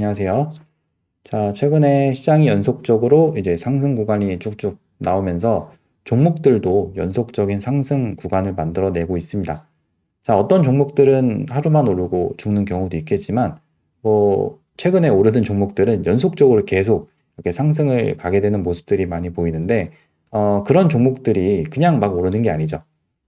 안녕하세요. 자, 최근에 시장이 연속적으로 이제 상승 구간이 쭉쭉 나오면서 종목들도 연속적인 상승 구간을 만들어내고 있습니다. 자, 어떤 종목들은 하루만 오르고 죽는 경우도 있겠지만, 뭐, 최근에 오르던 종목들은 연속적으로 계속 이렇게 상승을 가게 되는 모습들이 많이 보이는데, 어, 그런 종목들이 그냥 막 오르는 게 아니죠.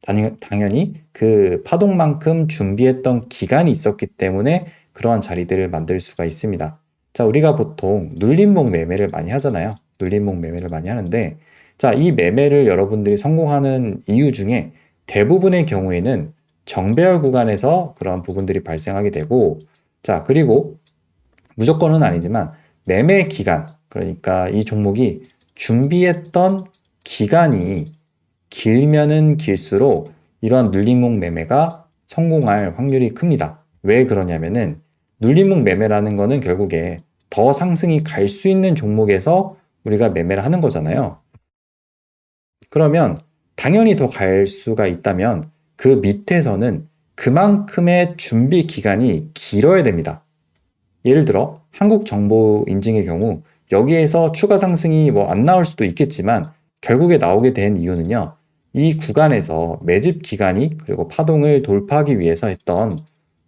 당연- 당연히 그 파동만큼 준비했던 기간이 있었기 때문에 그러한 자리들을 만들 수가 있습니다. 자, 우리가 보통 눌림목 매매를 많이 하잖아요. 눌림목 매매를 많이 하는데, 자, 이 매매를 여러분들이 성공하는 이유 중에 대부분의 경우에는 정배열 구간에서 그런 부분들이 발생하게 되고, 자, 그리고 무조건은 아니지만 매매 기간, 그러니까 이 종목이 준비했던 기간이 길면은 길수록 이러한 눌림목 매매가 성공할 확률이 큽니다. 왜 그러냐면은 눌림목 매매라는 거는 결국에 더 상승이 갈 수 있는 종목에서 우리가 매매를 하는 거잖아요. 그러면 당연히 더 갈 수가 있다면 그 밑에서는 그만큼의 준비 기간이 길어야 됩니다. 예를 들어 한국 정보 인증의 경우 여기에서 추가 상승이 뭐 안 나올 수도 있겠지만 결국에 나오게 된 이유는요. 이 구간에서 매집 기간이 그리고 파동을 돌파하기 위해서 했던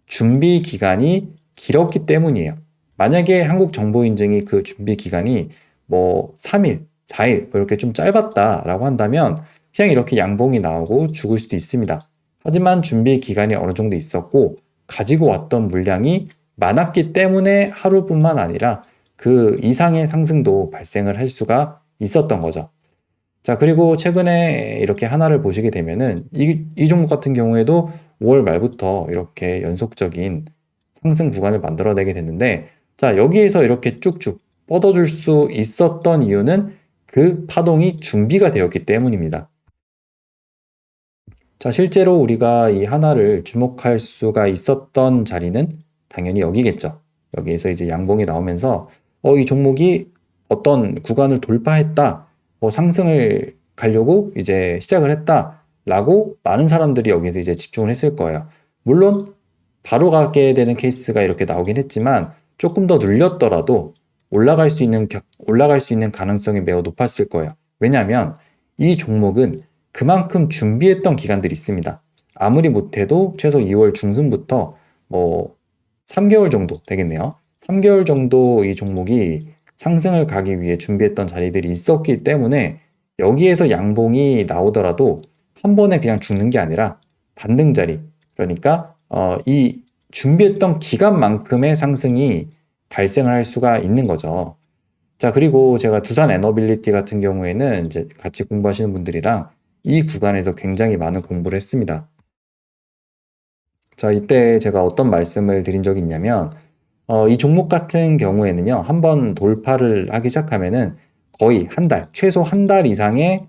준비 기간이 길었기 때문이에요. 만약에 한국 정보 인증이 그 준비 기간이 뭐 3일, 4일 뭐 이렇게 좀 짧았다라고 한다면 그냥 이렇게 양봉이 나오고 죽을 수도 있습니다. 하지만 준비 기간이 어느 정도 있었고 가지고 왔던 물량이 많았기 때문에 하루뿐만 아니라 그 이상의 상승도 발생을 할 수가 있었던 거죠. 자, 그리고 최근에 이렇게 하나를 보시게 되면은 이, 이 종목 같은 경우에도 5월 말부터 이렇게 연속적인 상승 구간을 만들어내게 됐는데 자, 여기에서 이렇게 쭉쭉 뻗어줄 수 있었던 이유는 그 파동이 준비가 되었기 때문입니다. 자, 실제로 우리가 이 하나를 주목할 수가 있었던 자리는 당연히 여기겠죠. 여기에서 이제 양봉이 나오면서 어, 이 종목이 어떤 구간을 돌파했다. 뭐 상승을 가려고 이제 시작을 했다 라고 많은 사람들이 여기서 이제 집중을 했을 거예요. 물론 바로 가게 되는 케이스가 이렇게 나오긴 했지만 조금 더 눌렸더라도 올라갈 수 있는 올라갈 수 있는 가능성이 매우 높았을 거예요. 왜냐하면 이 종목은 그만큼 준비했던 기간들이 있습니다. 아무리 못해도 최소 2월 중순부터 뭐 3개월 정도 되겠네요. 3개월 정도 이 종목이 상승을 가기 위해 준비했던 자리들이 있었기 때문에 여기에서 양봉이 나오더라도 한 번에 그냥 죽는 게 아니라 반등 자리. 그러니까 어, 이 준비했던 기간만큼의 상승이 발생을 할 수가 있는 거죠. 자, 그리고 제가 두산 에너빌리티 같은 경우에는 이제 같이 공부하시는 분들이랑 이 구간에서 굉장히 많은 공부를 했습니다. 자, 이때 제가 어떤 말씀을 드린 적이 있냐면, 어, 이 종목 같은 경우에는요, 한 번 돌파를 하기 시작하면은 거의 한 달, 최소 한 달 이상의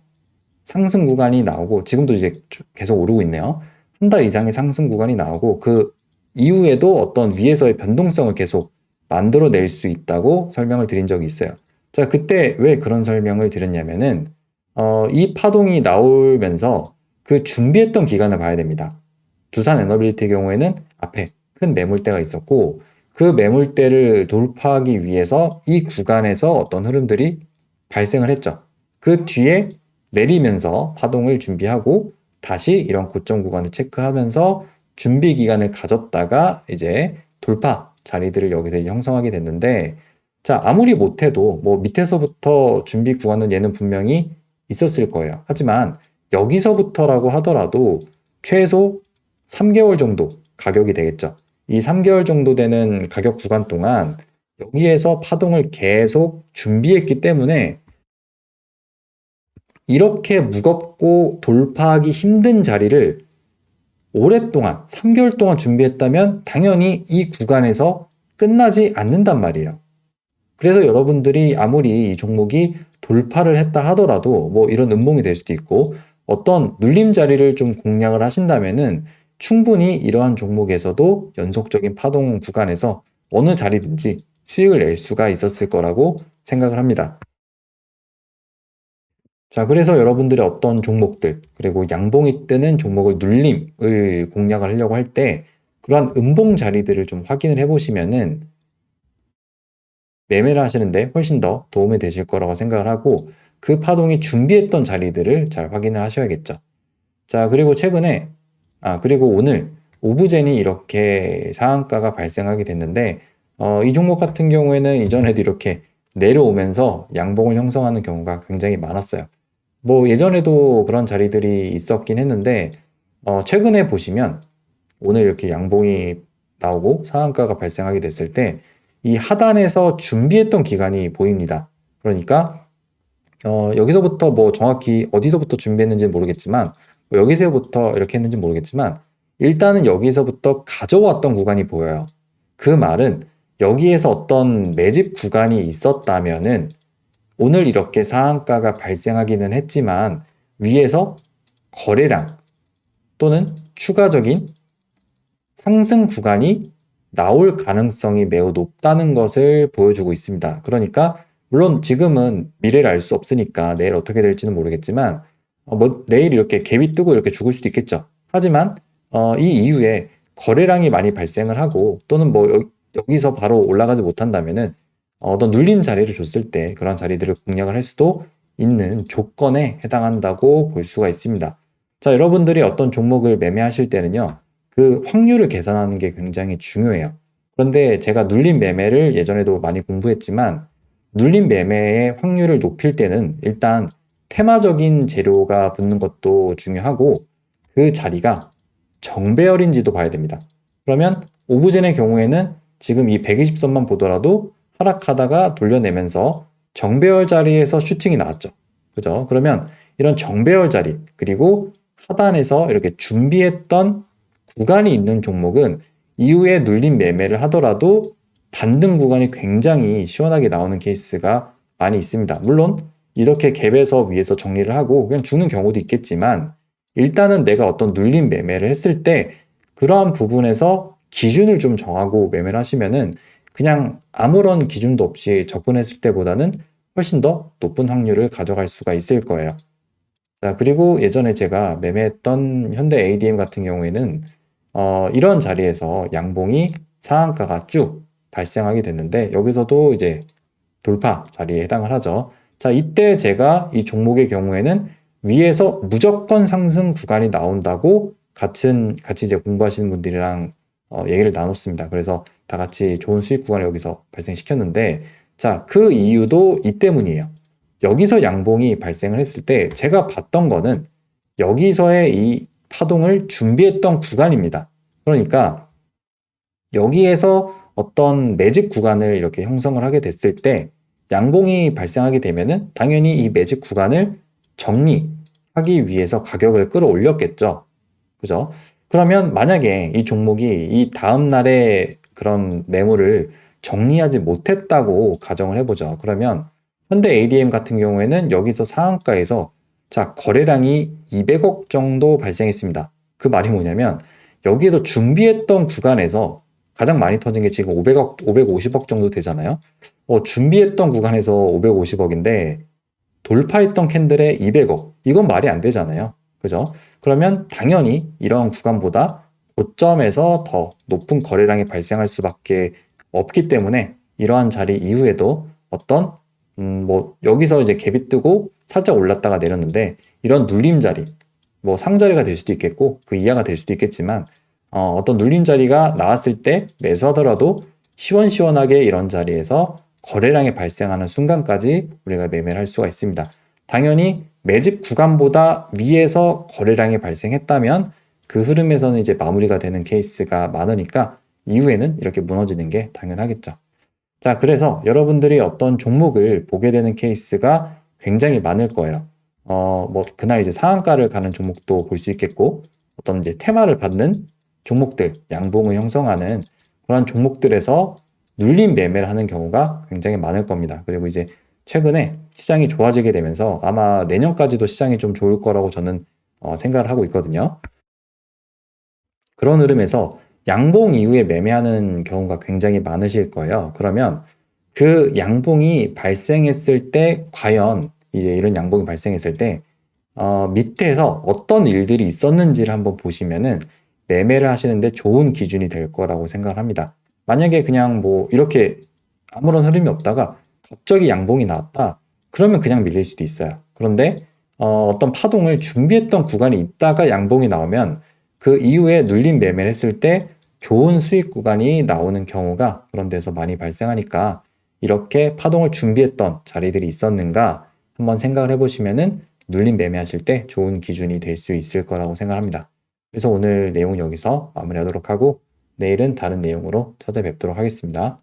상승 구간이 나오고, 지금도 이제 계속 오르고 있네요. 한 달 이상의 상승 구간이 나오고, 그 이후에도 어떤 위에서의 변동성을 계속 만들어낼 수 있다고 설명을 드린 적이 있어요. 자, 그때 왜 그런 설명을 드렸냐면은, 어, 이 파동이 나오면서 그 준비했던 기간을 봐야 됩니다. 두산 에너빌리티의 경우에는 앞에 큰 매물대가 있었고, 그 매물대를 돌파하기 위해서 이 구간에서 어떤 흐름들이 발생을 했죠. 그 뒤에 내리면서 파동을 준비하고 다시 이런 고점 구간을 체크하면서 준비 기간을 가졌다가 이제 돌파 자리들을 여기서 형성하게 됐는데 자 아무리 못해도 뭐 밑에서부터 준비 구간은 얘는 분명히 있었을 거예요. 하지만 여기서부터라고 하더라도 최소 3개월 정도 가격이 되겠죠. 이 3개월 정도 되는 가격 구간 동안 여기에서 파동을 계속 준비했기 때문에 이렇게 무겁고 돌파하기 힘든 자리를 오랫동안, 3개월 동안 준비했다면 당연히 이 구간에서 끝나지 않는단 말이에요. 그래서 여러분들이 아무리 이 종목이 돌파를 했다 하더라도 뭐 이런 음봉이 될 수도 있고 어떤 눌림 자리를 좀 공략을 하신다면은 충분히 이러한 종목에서도 연속적인 파동 구간에서 어느 자리든지 수익을 낼 수가 있었을 거라고 생각을 합니다. 자, 그래서 여러분들이 어떤 종목들, 그리고 양봉이 뜨는 종목을 눌림을 공략을 하려고 할 때, 그러한 음봉 자리들을 좀 확인을 해보시면은 매매를 하시는데 훨씬 더 도움이 되실 거라고 생각을 하고 그 파동이 준비했던 자리들을 잘 확인을 하셔야겠죠. 자, 그리고 최근에 아, 그리고 오늘 오브젠이 이렇게 상한가가 발생하게 됐는데 어, 이 종목 같은 경우에는 이전에도 이렇게 내려오면서 양봉을 형성하는 경우가 굉장히 많았어요. 뭐 예전에도 그런 자리들이 있었긴 했는데 어, 최근에 보시면 오늘 이렇게 양봉이 나오고 상한가가 발생하게 됐을 때 이 하단에서 준비했던 기간이 보입니다. 그러니까 어, 여기서부터 뭐 정확히 어디서부터 준비했는지 는 모르겠지만 뭐 여기서부터 이렇게 했는지 모르겠지만 일단은 여기서부터 가져왔던 구간이 보여요. 그 말은 여기에서 어떤 매집 구간이 있었다면은 오늘 이렇게 상한가가 발생하기는 했지만 위에서 거래량 또는 추가적인 상승 구간이 나올 가능성이 매우 높다는 것을 보여주고 있습니다. 그러니까 물론 지금은 미래를 알 수 없으니까 내일 어떻게 될지는 모르겠지만 어, 뭐 내일 이렇게 갭이 뜨고 이렇게 죽을 수도 있겠죠. 하지만 어, 이 이후에 거래량이 많이 발생을 하고 또는 뭐 여, 기서 바로 올라가지 못한다면은 어떤 눌림 자리를 줬을 때 그런 자리들을 공략을 할 수도 있는 조건에 해당한다고 볼 수가 있습니다. 자, 여러분들이 어떤 종목을 매매하실 때는요. 그 확률을 계산하는 게 굉장히 중요해요. 그런데 제가 눌림 매매를 예전에도 많이 공부했지만 눌림 매매의 확률을 높일 때는 일단 테마적인 재료가 붙는 것도 중요하고 그 자리가 정배열인지도 봐야 됩니다. 그러면 오브젠의 경우에는 지금 이 120선만 보더라도 하락하다가 돌려내면서 정배열 자리에서 슈팅이 나왔죠. 그죠? 그러면 이런 정배열 자리 그리고 하단에서 이렇게 준비했던 구간이 있는 종목은 이후에 눌림 매매를 하더라도 반등 구간이 굉장히 시원하게 나오는 케이스가 많이 있습니다. 물론 이렇게 갭에서 위에서 정리를 하고 그냥 주는 경우도 있겠지만 일단은 내가 어떤 눌림 매매를 했을 때 그러한 부분에서 기준을 좀 정하고 매매를 하시면은 그냥 아무런 기준도 없이 접근했을 때보다는 훨씬 더 높은 확률을 가져갈 수가 있을 거예요. 자, 그리고 예전에 제가 매매했던 현대 ADM 같은 경우에는 어, 이런 자리에서 양봉이 상한가가 쭉 발생하게 됐는데 여기서도 이제 돌파 자리에 해당을 하죠. 자, 이때 제가 이 종목의 경우에는 위에서 무조건 상승 구간이 나온다고 같은 같이 이제 공부하시는 분들이랑 어, 얘기를 나눴습니다. 그래서 다 같이 좋은 수익 구간을 여기서 발생시켰는데 자, 그 이유도 이 때문이에요. 여기서 양봉이 발생을 했을 때 제가 봤던 거는 여기서의 이 파동을 준비했던 구간입니다. 그러니까 여기에서 어떤 매집 구간을 이렇게 형성을 하게 됐을 때 양봉이 발생하게 되면은 당연히 이 매집 구간을 정리하기 위해서 가격을 끌어올렸겠죠. 그죠? 그러면 만약에 이 종목이 이 다음 날에 그런 매물을 정리하지 못했다고 가정을 해보죠. 그러면 현대 ADM 같은 경우에는 여기서 상한가에서 자, 거래량이 200억 정도 발생했습니다. 그 말이 뭐냐면 여기에서 준비했던 구간에서 가장 많이 터진 게 지금 500억, 550억 정도 되잖아요. 어, 준비했던 구간에서 550억인데 돌파했던 캔들에 200억. 이건 말이 안 되잖아요. 그죠? 그러면 당연히 이런 구간보다 고점에서 더 높은 거래량이 발생할 수밖에 없기 때문에 이러한 자리 이후에도 어떤 음, 뭐 여기서 이제 갭이 뜨고 살짝 올랐다가 내렸는데 이런 눌림 자리, 뭐 상자리가 될 수도 있겠고 그 이하가 될 수도 있겠지만 어, 어떤 눌림 자리가 나왔을 때 매수하더라도 시원시원하게 이런 자리에서 거래량이 발생하는 순간까지 우리가 매매를 할 수가 있습니다. 당연히 매집 구간보다 위에서 거래량이 발생했다면 그 흐름에서는 이제 마무리가 되는 케이스가 많으니까 이후에는 이렇게 무너지는 게 당연하겠죠. 자, 그래서 여러분들이 어떤 종목을 보게 되는 케이스가 굉장히 많을 거예요. 어, 뭐, 그날 이제 상한가를 가는 종목도 볼 수 있겠고, 어떤 이제 테마를 받는 종목들, 양봉을 형성하는 그런 종목들에서 눌림 매매를 하는 경우가 굉장히 많을 겁니다. 그리고 이제 최근에 시장이 좋아지게 되면서 아마 내년까지도 시장이 좀 좋을 거라고 저는 어, 생각을 하고 있거든요. 그런 흐름에서 양봉 이후에 매매하는 경우가 굉장히 많으실 거예요. 그러면 그 양봉이 발생했을 때 과연 이제 이런 양봉이 발생했을 때 어, 밑에서 어떤 일들이 있었는지를 한번 보시면은 매매를 하시는데 좋은 기준이 될 거라고 생각을 합니다. 만약에 그냥 뭐 이렇게 아무런 흐름이 없다가 갑자기 양봉이 나왔다. 그러면 그냥 밀릴 수도 있어요. 그런데 어, 어떤 파동을 준비했던 구간이 있다가 양봉이 나오면 그 이후에 눌림 매매를 했을 때 좋은 수익 구간이 나오는 경우가 그런 데서 많이 발생하니까 이렇게 파동을 준비했던 자리들이 있었는가 한번 생각을 해보시면은 눌림 매매하실 때 좋은 기준이 될 수 있을 거라고 생각합니다. 그래서 오늘 내용은 여기서 마무리하도록 하고 내일은 다른 내용으로 찾아뵙도록 하겠습니다.